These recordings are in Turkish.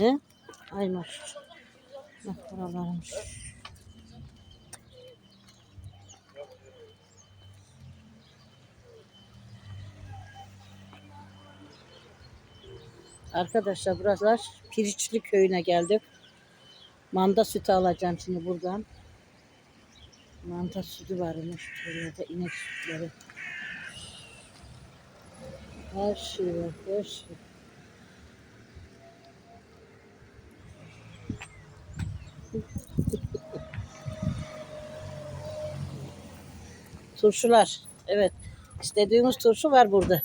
He? Ay maşallah. Bak buralarmış. Arkadaşlar buralar Piriçli köyüne geldik. Manda sütü alacağım şimdi buradan. Manda sütü varmış. Burada inek sütleri. Her şey var, her şey. Turşular. Evet. İstediğimiz turşu var burada.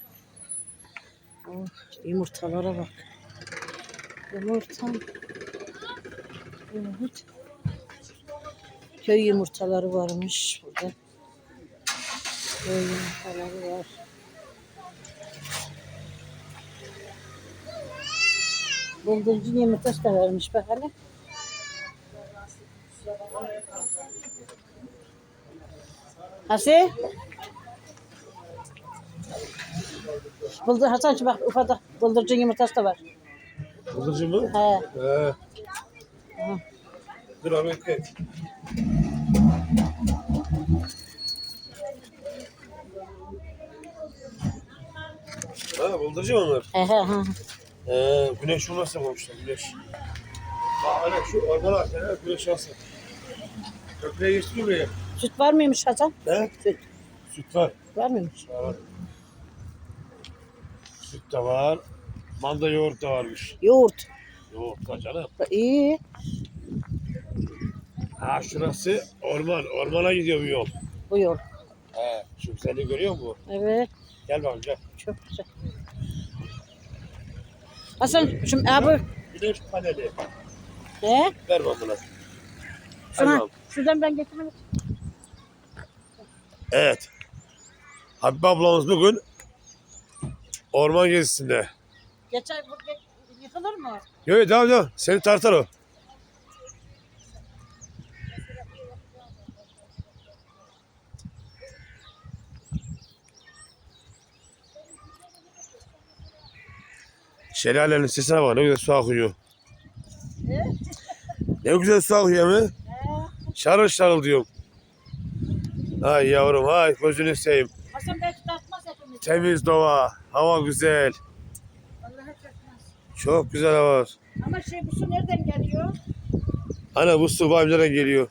Oh, yumurtalara bak. Yumurta. Evet. Köy yumurtaları varmış burada. Köy yumurtaları var. Bıldırcın yumurtası da vermiş bak hele. Hasi? Bıldır Hasan bak ufada bıldırcın yumurtası da var. Bıldırcın mı? He. He. Aha. Dur abi bekle. Ha bıldırcın mı onlar? He he he. He, güneş olmazsa koymuşlar güneş. Ha hani şu ormana at ya, güneş alsın. Köprüye geçti mi buraya? Süt var mıymış Hasan? He? Süt. Süt var. Var mıymış? Var. Süt de var. Manda yoğurt da varmış. Yoğurt. Yoğurt da canım. İyi. Ha şurası orman. Ormana gidiyor bu yol. Bu yol. He. Şu güzelliği görüyor musun? Evet. Gel bakalım gel. Çok güzel. Hasan şu abi Güneş paneli. he? Ver bana. Şuna, şuradan ben getirmek Evet. Habib ablamız bugün orman gezisinde. Geçer yıkılır mı? Yok yok devam devam. Seni tartar o. Şelalenin sesine bak ne güzel su akıyor. Ne güzel su akıyor mi? Şarıl şarıl diyorum. Ay yavrum ay gözünü seveyim. Hasan belki tatmaz hepimiz. Temiz doğa, hava güzel. Allah'a çakmaz. Çok güzel hava var. Ama şey bu su nereden geliyor? Ana bu su Vavcı'dan geliyor.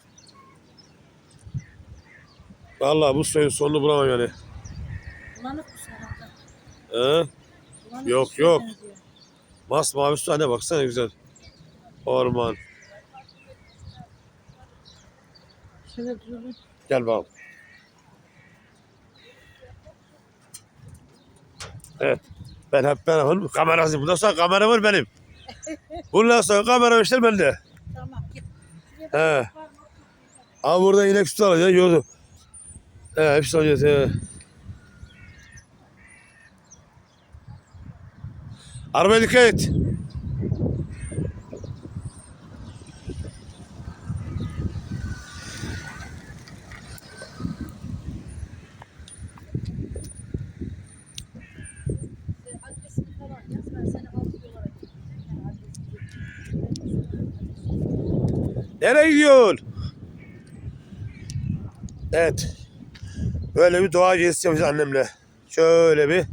Vallahi bu suyun sonunu bulamam yani. Bulanık bu herhalde. He? Bulanık Yok, bir yok. benziyor. Masmavi su anne baksana güzel. Orman. Şöyle durun. Gel bakalım. Evet. Ben hep ben efendim kamerası. Bundan sonra kamera var benim. Bundan sonra kamera işler bende. Tamam git. He. Ama burada inek sütü alacağız. Yolu. He, hepsini alacağız. He. Arabaya dikkat et. Nereye gidiyorsun? Evet. Böyle bir doğa gezisi yapacağız annemle. Şöyle bir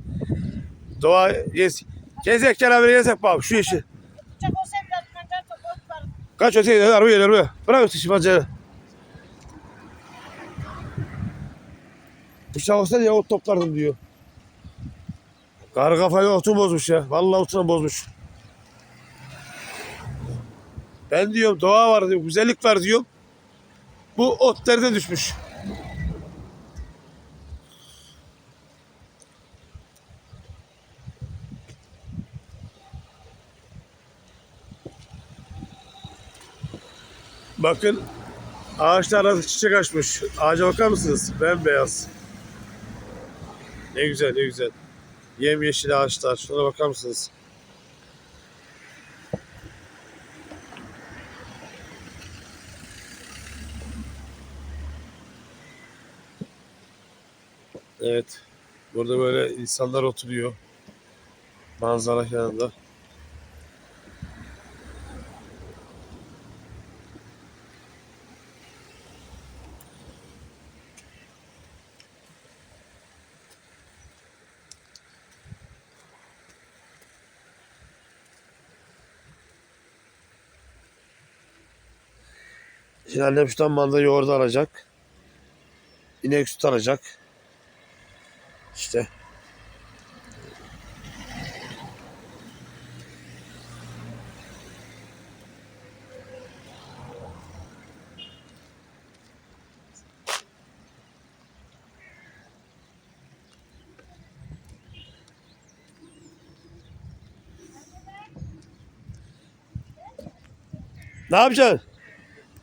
doğa gez. Gezek gel abi gezek bak şu işi. Kaç öteye hadi arabaya arabaya. Bırak ötesi bacayı. Bıçak olsa diye ot toplardım diyor. Karı kafayı otu bozmuş ya. Vallahi otunu bozmuş. Ben diyorum doğa var diyorum, güzellik var diyorum. Bu ot nerede düşmüş? Bakın ağaçlar arası çiçek açmış. Ağaca bakar mısınız? Bembeyaz. Ne güzel ne güzel. Yemyeşil ağaçlar. Şuna bakar mısınız? Evet. Burada böyle insanlar oturuyor. Manzara yanında. Şimdi annem şuradan manda yoğurdu alacak. İnek süt alacak. İşte. Ne yapacaksın?